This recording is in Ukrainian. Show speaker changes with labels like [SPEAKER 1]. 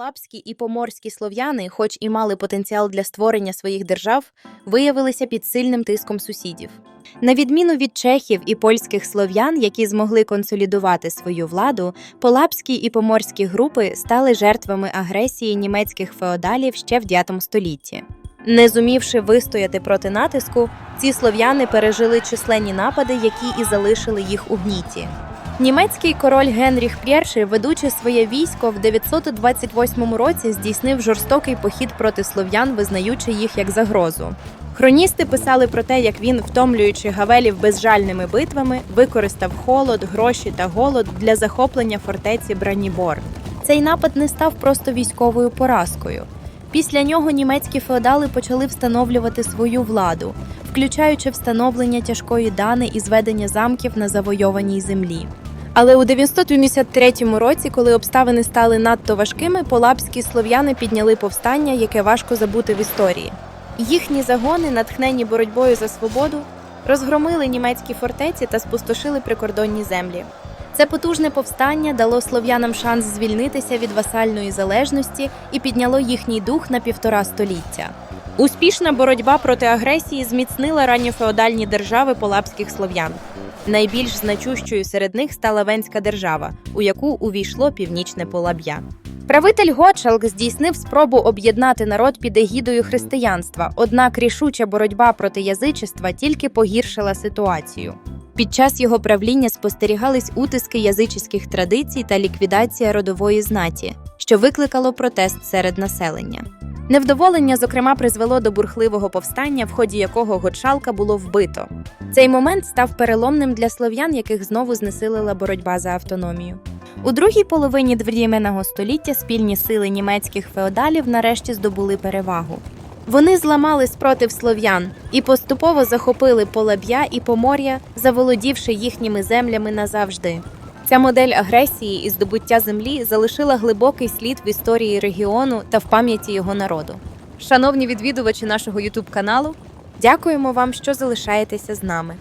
[SPEAKER 1] полапські і поморські слов'яни, хоч і мали потенціал для створення своїх держав, виявилися під сильним тиском сусідів. На відміну від чехів і польських слов'ян, які змогли консолідувати свою владу, полапські і поморські групи стали жертвами агресії німецьких феодалів ще в IX столітті. Не зумівши вистояти проти натиску, ці слов'яни пережили численні напади, які і залишили їх у гніті. Німецький король Генріх І, ведучи своє військо, в 928 році здійснив жорстокий похід проти слов'ян, визнаючи їх як загрозу. Хроністи писали про те, як він, втомлюючи гавелів безжальними битвами, використав холод, гроші та голод для захоплення фортеці Бранібор. Цей напад не став просто військовою поразкою. Після нього німецькі феодали почали встановлювати свою владу, включаючи встановлення тяжкої дани і зведення замків на завойованій землі. Але у 973 році, коли обставини стали надто важкими, полапські слов'яни підняли повстання, яке важко забути в історії. Їхні загони, натхнені боротьбою за свободу, розгромили німецькі фортеці та спустошили прикордонні землі. Це потужне повстання дало слов'янам шанс звільнитися від васальної залежності і підняло їхній дух на півтора століття. Успішна боротьба проти агресії зміцнила ранньофеодальні держави полапських слов'ян. Найбільш значущою серед них стала Венська держава, у яку увійшло північне Полаб'я. Правитель Готшалк здійснив спробу об'єднати народ під егідою християнства, однак рішуча боротьба проти язичества тільки погіршила ситуацію. Під час його правління спостерігались утиски язичських традицій та ліквідація родової знаті, що викликало протест серед населення. Невдоволення, зокрема, призвело до бурхливого повстання, в ході якого Готшалка було вбито. Цей момент став переломним для слов'ян, яких знову знесилила боротьба за автономію. У другій половині двір'яменного століття спільні сили німецьких феодалів нарешті здобули перевагу. Вони зламали спротив слов'ян і поступово захопили полаб'я і помор'я, заволодівши їхніми землями назавжди. Ця модель агресії і здобуття землі залишила глибокий слід в історії регіону та в пам'яті його народу. Шановні відвідувачі нашого ютуб каналу, дякуємо вам, що залишаєтеся з нами.